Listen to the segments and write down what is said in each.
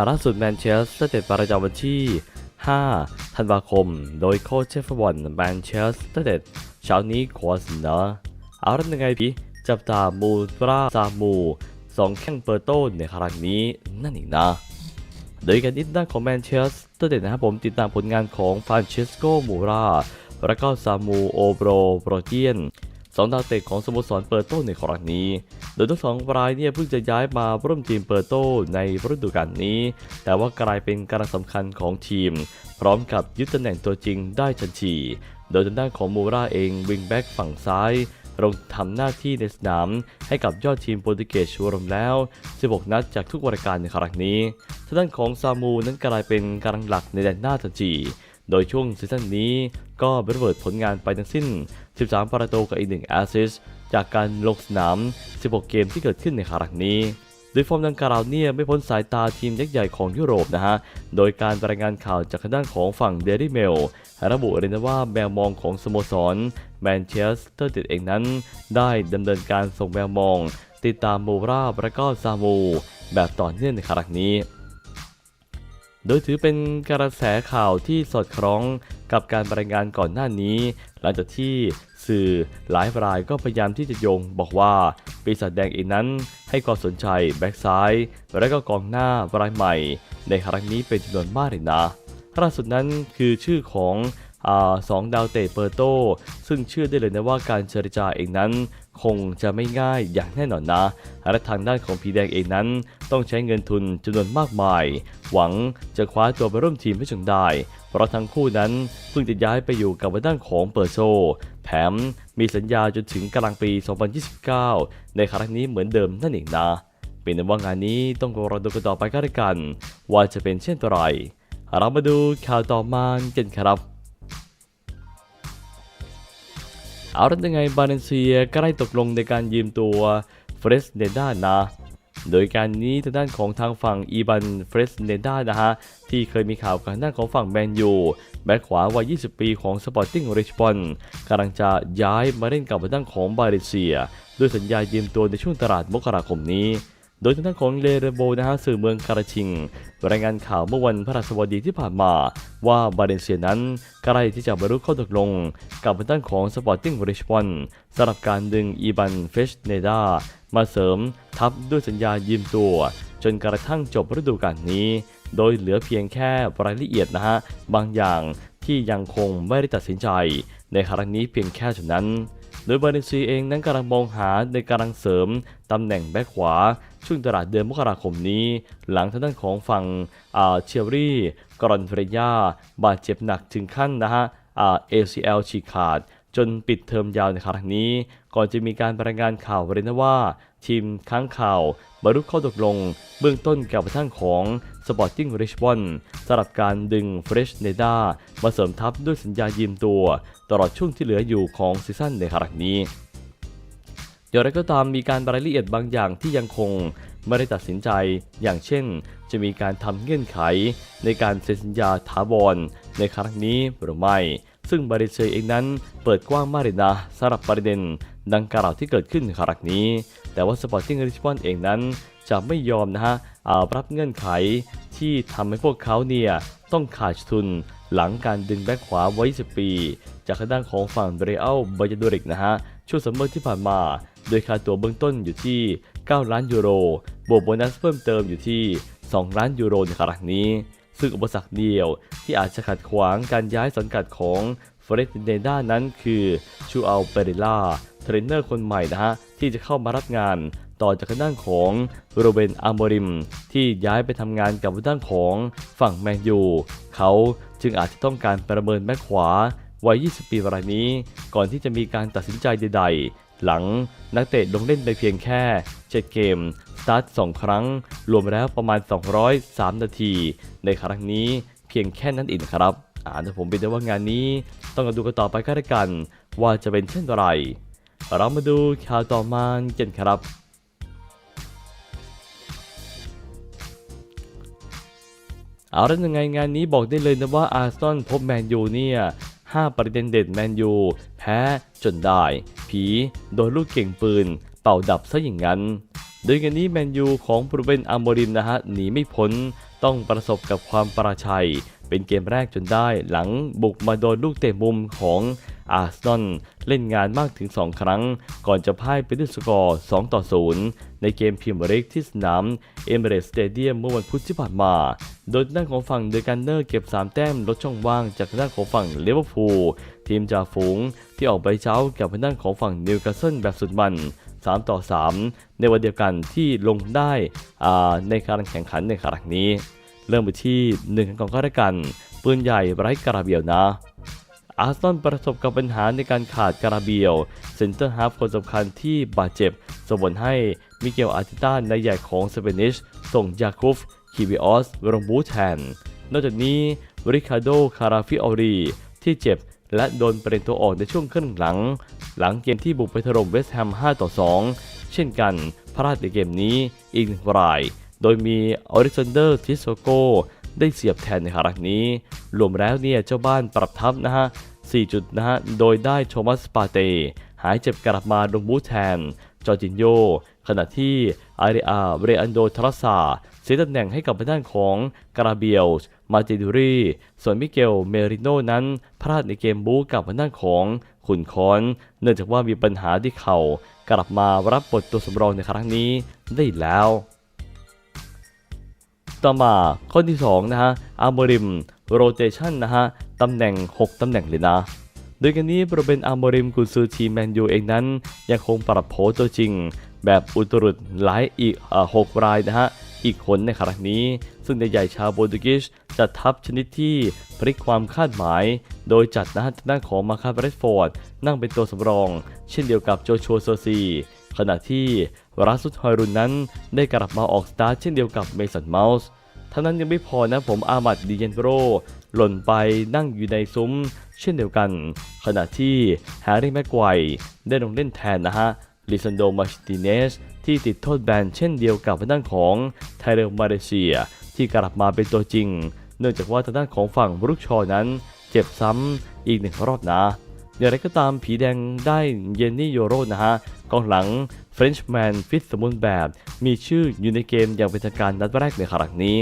ข่าวล่าสุดแมนเชสเตอร์เดประจำวันที่ 5 ธันวาคม โดยโค้ชเชฟฟุตบอลแมนเชสเตอร์เดเช้านี้ขอเสนอเอาละยังไงพี่จับตามูตราซามูสองแข้งเปิดโต้ในครั้งนี้นั่นเองนะ โดยการดินด้านของแมนเชสเตอร์เดนะครับผมติดตามผลงานของฟรานเชสโกมูราและก็ซามูโอโบรโปรเจียน สองดาวเตะของสโมสรเปิดโต้ในครั้งนี้ โดยทั้งสองรายเนี่ยเพิ่งจะย้ายมาร่วมทีมเปิดโต้ในฤดูกาลนี้ แต่ว่ากลายเป็นการสำคัญของทีม พร้อมกับยึดตำแหน่งตัวจริงได้ทันที โดยทางด้านของมูราเองวิงแบ็กฝั่งซ้ายลงทำหน้าที่ในสนามให้กับยอดทีมโปรตุเกสรวมแล้ว 16 นัดจากทุกวรายการในครั้งนี้ทางด้านของซามูนั้นกลายเป็นกำลังหลักในแดนหน้าทันที โดยช่วงซีซั่นนี้ก็ระเบิดผลงานไปทั้งสิ้น 13 ประตูกับอีก 1 แอสซิสจากการลงสนาม 16 เกมที่เกิดขึ้นในครั้งนี้โดยฟอร์มดังกล่าวเนี่ยไม่พ้นสายตาทีมยักษ์ใหญ่ของยุโรปนะฮะ โดยการรายงานข่าวจากทางด้านของฝั่งเดลี่เมลระบุเลยนะว่าแมวมองของสโมสรแมนเชสเตอร์เดเองนั้น ได้ดำเนินการส่งแมวมอง ติดตามมูราบและก็ซามู แบบต่อเนื่องในครั้งนี้ โดยถือเป็นกระแสข่าวที่สอดคล้องกับการรายงานก่อนหน้านี้ หลังจากที่สื่อหลายรายก็พยายามที่จะโยงบอกว่าปีศาจแดงเองนั้น ให้ความสนใจแบ็กซ้าย และก็กองหน้ารายใหม่ ในครั้งนี้เป็นจำนวนมากเลยนะล่าสุดนั้นคือชื่อของ สองดาวเตะเปอร์โต ซึ่งเชื่อได้เลยนะว่าการเจรจาเองนั้น คงจะไม่ง่ายอย่างแน่นอนนะและทางด้านของพีแดงเองนั้น ต้องใช้เงินทุนจำนวนมากมาย หวังจะคว้าตัวไปร่วมทีมให้จงได้ เพราะทั้งคู่นั้นเพิ่งจะย้ายไปอยู่กับด้านของเปอร์โซแถมมีสัญญาจนถึงกลางปี 2029 ในครั้งนี้เหมือนเดิมนั่นเองนะเป็นว่างานนี้ต้องรอดูกันต่อไปกันแล้วกัน ว่าจะเป็นเช่นไรเรามาดูข่าวต่อมากันครับ เอาละยังไงบาเลนเซียก็ได้ตกลงในการยืมตัวเฟรสเนด้านะ โดยการนี้ทางด้านของทางฝั่งอีบันเฟรสเนด้านะฮะ ที่เคยมีข่าวกับทางด้านของฝั่งแมนยูแบ็คขวาวัย 20 ปีของสปอร์ติ้งริชบอนกำลังจะย้ายมาเล่นกับทางด้านของบาเลนเซีย ด้วยสัญญายืมตัวในช่วงตลาดมกราคมนี้ โดยทางด้านของเลเรโบนะฮะสื่อเมืองคาราชิง รายงานข่าวเมื่อวันพฤหัสบดีที่ผ่านมา ว่าบาเลนเซียนั้นใกล้ที่จะบรรลุข้อตกลง กับทางด้านของสปอร์ติ้งบริชบอนสำหรับการดึงอีบันเฟชเนดามาเสริมทับด้วยสัญญายืมตัว จนกระทั่งจบฤดูกาลนี้ โดยเหลือเพียงแค่รายละเอียดนะฮะบางอย่างที่ยังคงไม่ได้ตัดสินใจ ในครั้งนี้เพียงแค่เท่านั้น โดยบาเลนซีเองนั้นกำลังมองหาในการังเสริมตำแหน่งแบ็คขวา ช่วงตลาดเดือนมกราคมนี้ หลังทางด้านของฝั่งเชียรี่กรอนเฟรยาบาดเจ็บหนักถึงขั้นนะฮะอ่า ACL ฉีกขาด จนปิดเทอมยาวในครั้งนี้ ก่อนจะมีการรายงานข่าวเรนว่า ทีมค้างข่าวบรรลุข้อตกลง เบื้องต้นกับทางของ Sporting Lisbon สำหรับการดึงเฟรชเนดามาเสริมทัพด้วยสัญญายืมตัว ตลอดช่วงที่เหลืออยู่ของซีซั่นในครั้งนี้อย่างไรก็ตามมีการรายละเอียดบางอย่างที่ยังคงไม่ได้ตัดสินใจ อย่างเช่น จะมีการทำเงื่อนไข ในการเซ็นสัญญาถาวรในครั้งนี้หรือไม่ ซึ่งบริเซเองนั้นเปิดกว้างมากเลยนะสำหรับประเด็น ดังกล่าวที่เกิดขึ้นในครั้งนี้ แต่ว่า Sporting Lisbon เองนั้นจะไม่ยอมนะฮะเอารับเงื่อนไขที่ทำให้พวกเขาเนี่ยต้องขาดทุนหลังการดึงแบ็คขวาไว้ 10 ปี จากทางด้านของฝั่งเบรอัลบายาโดริกนะฮะช่วงซัมเมอร์ที่ผ่านมา โดยค่าตัวเบื้องต้นอยู่ที่ 9 ล้านยูโร บวกโบนัสเพิ่มเติมอยู่ที่ 2 ล้านยูโรในครั้งนี้ ซึ่งอุปสรรคเดียวที่อาจจะขัดขวางการย้ายสังกัดของ เฟรดเนด้านั้นคือชูอัลเปเรล่าเทรนเนอร์คนใหม่นะฮะที่จะเข้ามารับงานต่อจากทางด้านของโรเบนอาร์โมริม ที่ย้ายไปทำงานกับด้านของฝั่งแมนยู เขาจึงอาจจะต้องการประเมินแบ็คขวาวัย 20 ปีรายนี้ ก่อนที่จะมีการตัดสินใจใด ๆ หลังนักเตะลงเล่นไปเพียงแค่ 7 เกม สตาร์ท 2 ครั้ง รวมแล้วประมาณ 203 นาที ในครั้งนี้เพียงแค่นั้นเองครับ แต่ผมเป็นแต่ว่างานนี้ ต้องมาดูกันต่อไปก็แล้วกัน ว่าจะเป็นเช่นไร เรามาดูข่าวต่อมากันครับเอาแล้วยังไงงานนี้บอกได้เลยนะว่าอาร์ซอลพบแมนยูเนี่ย5ประเด็นเด็ดแมนยูแพ้จนได้ ผีโดนลูกเก่งปืน เป่าดับซะอย่างนั้น โดยงานนี้แมนยูของปรูเบนอาร์โมริมนะฮะหนีไม่พ้น ต้องประสบกับความประชัย เป็นเกมแรกจนได้หลังบุกมาโดนลูกเตะมุมของอาร์เซนอลเล่นงานมากถึง 2 ครั้ง ก่อนจะพ่ายไปด้วยสกอร์ 2 ต่อ 0 ในเกมพรีเมียร์ลีกที่สนามเอเมเรสสเตเดียมเมื่อวันพุธที่ผ่านมา โดยด้านของฝั่งเดอะกันเนอร์เก็บ 3 แต้มลดช่องว่างจากด้านของฝั่งเลเวอร์พูลทีมจ่าฝูงที่ออกไปเจ้ากับด้านของฝั่งนิวคาสเซิลแบบสุดมัน 3 ต่อ 3 ในวันเดียวกันที่ลงได้ในการแข่งขันในครั้งนี้ เริ่มไปที่หนึ่งของก็แล้วกันปืนใหญ่ไร้กระเบียวนะอาร์เซนอลประสบกับปัญหาในการขาดกระเบียวเซนเตอร์ฮาฟคนสำคัญที่บาดเจ็บส่งผลให้มิเกลอาร์ติต้าในใหญ่ของสเปนิช ส่งยาคุฟคิวิออสลงบูแทน นอกจากนี้ริคาโด คาราฟิออรีที่เจ็บ และโดนเปลี่ยนตัวออกในช่วงครึ่งหลัง หลังเกมที่บุกไปถล่มเวสต์แฮม 5 ต่อ 2 เช่นกัน พลาดในเกมนี้อีกหนึ่งราย โดยมีออริซันเดอร์ทิสโซโกได้เสียบแทนในครั้งนี้ รวมแล้วเนี่ยเจ้าบ้านปรับทับนะฮะ 4 จุดนะฮะ โดยได้โทมัสปาเต หายเจ็บกลับมาลงบูธแทน จอร์จินโย ขณะที่อาริอาเรอันโดทรัสซาเสียตำแหน่งให้กับด้านของกราเบียลมาติดูรีส่วนมิเกลเมริโนนั้นพลาดในเกมบู๊กับด้านของขุนคอน เนื่องจากว่ามีปัญหาที่เข่ากลับมารับบทตัวสำรองในครั้งนี้ได้แล้ว ต่อมาข้อที่2นะฮะอาร์มริมโรเตชันนะฮะตำแหน่ง 6 ตำแหน่งเลยนะ โดยกันนี้บริเวณอาร์โมริมกุนซือทีมแมนยูเองนั้น ยังคงปรับโผตัวจริง แบบอุตรุดหลายอีกเอ่อ6รายนะฮะอีกคนในครั้งนี้ ซึ่งในใหญ่ชาวโปรตุเกสจัดทัพชนิดที่พลิกความคาดหมาย โดยจัดนะฮะทางด้านของมาคาเบรสฟอร์ด นั่งเป็นตัวสำรอง เช่นเดียวกับโจชัวโซซีขณะที่รัสซุดฮอยรุนนั้นได้กลับมาออกสตาร์ทเช่นเดียวกับเมสันเมาส์ท่านั้นยังไม่พอนะผมอามัดดิเยนโรหล่นไปนั่งอยู่ในซุ้ม เช่นเดียวกัน ขณะที่แฮร์รี่แม็กไกว์ได้ลงเล่นแทนนะฮะลิซันโดมาชิติเนสที่ติดโทษแบนเช่นเดียวกับทางด้านของไทเรลมาเลเซีย ที่กลับมาเป็นตัวจริง เนื่องจากว่าทางด้านของฝั่งบรุกชอนั้น เจ็บซ้ำอีกหนึ่งรอบนะอย่างไรก็ตามผีแดงได้เยนนี่โยโรนะฮะกองหลังเฟรนช์แมนฟิตสมบูรณ์แบบ มีชื่ออยู่ในเกมอย่างเป็นทางการนัดแรกในครั้งนี้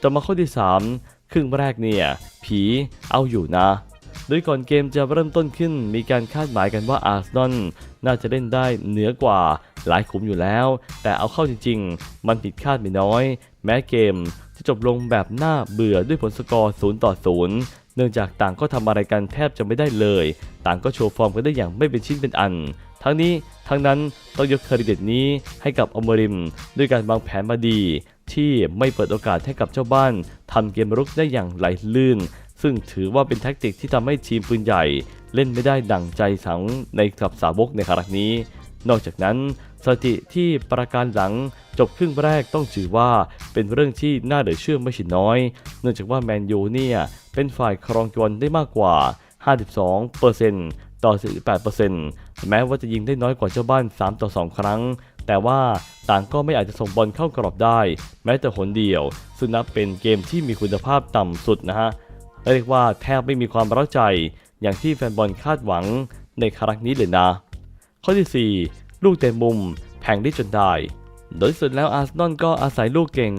ต่อมาข้อที่ 3 ครึ่งแรกเนี่ย ผีเอาอยู่นะ โดยก่อนเกมจะเริ่มต้นขึ้น มีการคาดหมายกันว่าอาร์เซนอลน่าจะเล่นได้เหนือกว่าหลายขุมอยู่แล้ว แต่เอาเข้าจริง ๆ มันผิดคาดไม่น้อย แม้เกมจะจบลงแบบน่าเบื่อด้วยผลสกอร์0ต่อ0เนื่องจากต่างก็ทำอะไรกันแทบจะไม่ได้เลย ต่างก็โชว์ฟอร์มกันได้อย่างไม่เป็นชิ้นเป็นอัน ทั้งนี้ทั้งนั้นต้องยกเครดิตนี้ให้กับอมริม ด้วยการวางแผนมาดีที่ไม่เปิดโอกาสให้กับเจ้าบ้านทำเกมรุกได้อย่างไหลลื่น ซึ่งถือว่าเป็นแท็กติกที่ทำให้ทีมปืนใหญ่ เล่นไม่ได้ดั่งใจสังในกับสาวกในครั้งนี้ นอกจากนั้นสถิติที่ประการหลังจบครึ่งแรกต้องถือว่าเป็นเรื่องที่น่าเหลือเชื่อไม่ใช่น้อย เนื่องจากว่าแมนยูเนี่ยเป็นฝ่ายครองบอลได้มากกว่า 52%ต่อ 48%แม้ว่าจะยิงได้น้อยกว่าเจ้าบ้าน 3 ต่อ 2 ครั้ง แต่ว่าต่างก็ไม่อาจจะส่งบอลเข้ากรอบได้ แม้แต่หนเดียว ซึ่งนับเป็นเกมที่มีคุณภาพต่ำสุดนะฮะ เรียกว่าแทบไม่มีความร้าใจอย่างที่แฟนบอลคาดหวังในครั้งนี้เลยนะ ข้อที่ 4 ลูกเตะมุมแพงได้จนได้ โดยสุดแล้วอาร์เซนอลก็อาศัยลูกเก่ง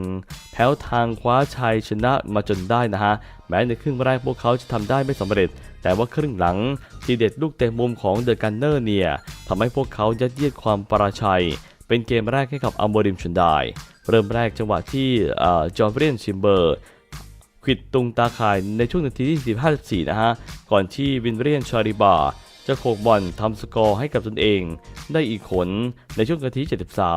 แพ้วทางคว้าชัยชนะมาจนได้นะฮะ แม้ในครึ่งแรกพวกเขาจะทำได้ไม่สำเร็จ แต่ว่าครึ่งหลังทีเด็ดลูกเตะมุมของเดอะกันเนอร์เนี่ยทำให้พวกเขายัดเยียดความปราชัย เป็นเกมแรกให้กับอัมโบริมชนได้เริ่มแรกจังหวะที่จอร์เบรียนชิมเบอร์ ควิดตุงตาข่ายในช่วงนาทีที่ 45นะฮะ ก่อนที่วินเรียนชาริบาจะโขกบอลทำสกอร์ให้กับตนเอง ได้อีกขนในช่วงนาที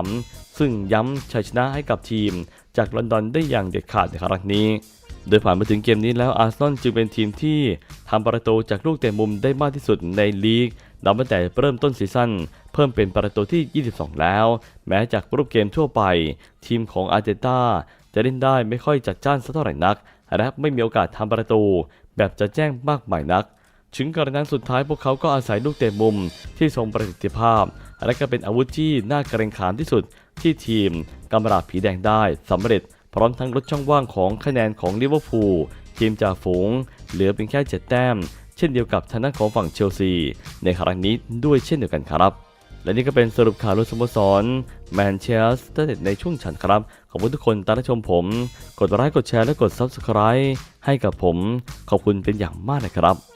73 ซึ่งย้ำชัยชนะให้กับทีม จากลอนดอนได้อย่างเด็ดขาดในครั้งนี้ โดยผ่านมาถึงเกมนี้แล้วอาร์เซนอลจึงเป็นทีมที่ทำประตูจากลูกเตะมุมได้มากที่สุดในลีกนับตั้งแต่เริ่มต้นซีซั่นเพิ่มเป็นประตูที่ 22 แล้ว แม้จากรูปเกมทั่วไป ทีมของอาร์เตต้าจะเล่นได้ไม่ค่อยจัดจ้านสักเท่าไหร่นัก และไม่มีโอกาสทำประตู แบบจะแจ้งมากมายนัก ถึงกรณีสุดท้ายพวกเขาก็อาศัยลูกเตะมุมที่ทรงประสิทธิภาพ และก็เป็นอาวุธที่น่าเกรงขามที่สุดที่ทีมกำราบผีแดงได้สำเร็จ พร้อมทั้งลดช่องว่างของคะแนนของลิเวอร์พูลทีมจ่าฝูง เหลือเพียงแค่7แต้ม เช่นเดียวกับทางด้านของฝั่งเชลซี ในครั้งนี้ด้วยเช่นเดียวกันครับและนี่ก็เป็นสรุปข่าวรุ่นสโมสรแมนเชสเตอร์ในช่วงฉันครับ อบคุณทุกคนตามรับชมผม กดไลค์กดแชร์และกด Subscribe ให้กับผม ขอบคุณเป็นอย่างมากนะครับ